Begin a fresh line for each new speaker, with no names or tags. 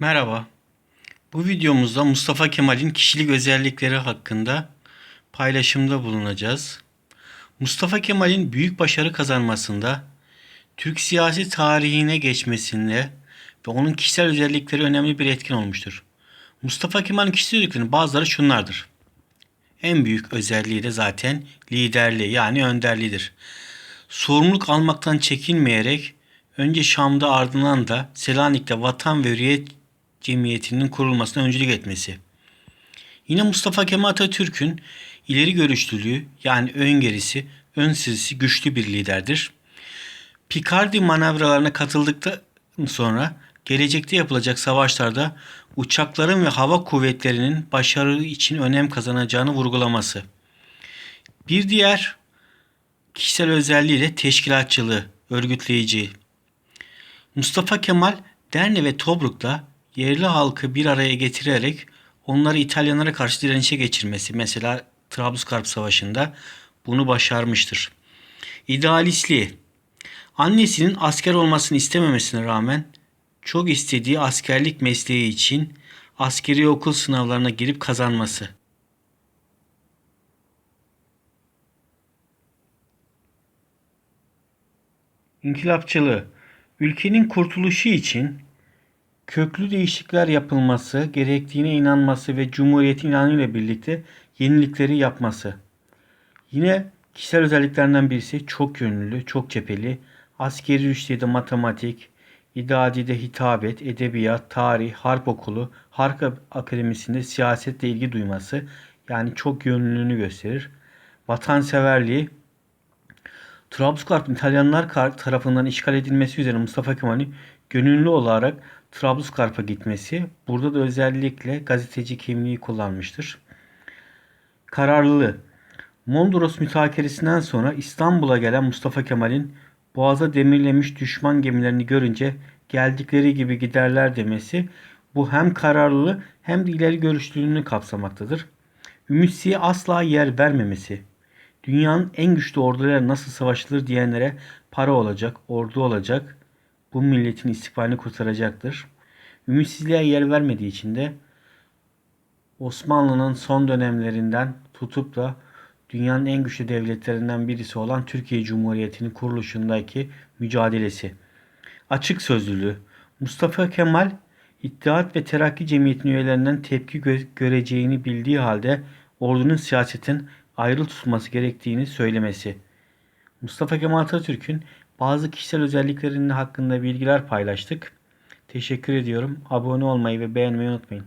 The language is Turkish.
Merhaba. Bu videomuzda Mustafa Kemal'in kişilik özellikleri hakkında paylaşımda bulunacağız. Mustafa Kemal'in büyük başarı kazanmasında, Türk siyasi tarihine geçmesinde ve onun kişisel özellikleri önemli bir etkin olmuştur. Mustafa Kemal'in kişisel özelliklerinin bazıları şunlardır. En büyük özelliği de zaten liderliği yani önderliğidir. Sorumluluk almaktan çekinmeyerek önce Şam'da ardından da Selanik'te Vatan ve Hürriyet Cemiyeti'nin kurulmasına öncülük etmesi. Yine Mustafa Kemal Atatürk'ün ileri görüşlülüğü yani öngörisi, ön güçlü bir liderdir. Picardy manevralarına katıldıktan sonra gelecekte yapılacak savaşlarda uçakların ve hava kuvvetlerinin başarı için önem kazanacağını vurgulaması. Bir diğer kişisel özelliği de teşkilatçılığı, örgütleyici. Mustafa Kemal Derne ve Tobruk'ta yerli halkı bir araya getirerek onları İtalyanlara karşı direnişe geçirmesi. Mesela Trablusgarp Savaşı'nda bunu başarmıştır. İdealistliği. Annesinin asker olmasını istememesine rağmen çok istediği askerlik mesleği için askeri okul sınavlarına girip kazanması. İnkılapçılığı. Ülkenin kurtuluşu için köklü değişiklikler yapılması gerektiğine inanması ve Cumhuriyet inanıyla birlikte yenilikleri yapması. Yine kişisel özelliklerinden birisi çok yönlü, çok cepheli, askeri rüştiyede matematik, idadide hitabet, edebiyat, tarih, harp okulu, harp akademisinde siyasetle ilgi duyması yani çok yönlülüğünü gösterir. Vatanseverliği, Trablusgarp İtalyanlar tarafından işgal edilmesi üzerine Mustafa Kemal'in gönüllü olarak Trablusgarp'a gitmesi burada da özellikle gazeteci kimliği kullanmıştır. Kararlılığı Mondros mütakeresinden sonra İstanbul'a gelen Mustafa Kemal'in boğaza demirlemiş düşman gemilerini görünce geldikleri gibi giderler demesi bu hem kararlılığı hem de ileri görüşlülüğünü kapsamaktadır. Ümitsiye asla yer vermemesi, dünyanın en güçlü ordularıyla nasıl savaşılır diyenlere para olacak, ordu olacak, bu milletin istikbalini kurtaracaktır. Ümitsizliğe yer vermediği için de Osmanlı'nın son dönemlerinden tutup da dünyanın en güçlü devletlerinden birisi olan Türkiye Cumhuriyeti'nin kuruluşundaki mücadelesi. Açık sözlülüğü. Mustafa Kemal İttihat ve Terakki Cemiyeti'nin üyelerinden tepki gö- göreceğini bildiği halde ordunun siyasetin ayrı tutulması gerektiğini söylemesi. Mustafa Kemal Atatürk'ün bazı kişisel özelliklerinin hakkında bilgiler paylaştık. Teşekkür ediyorum. Abone olmayı ve beğenmeyi unutmayın.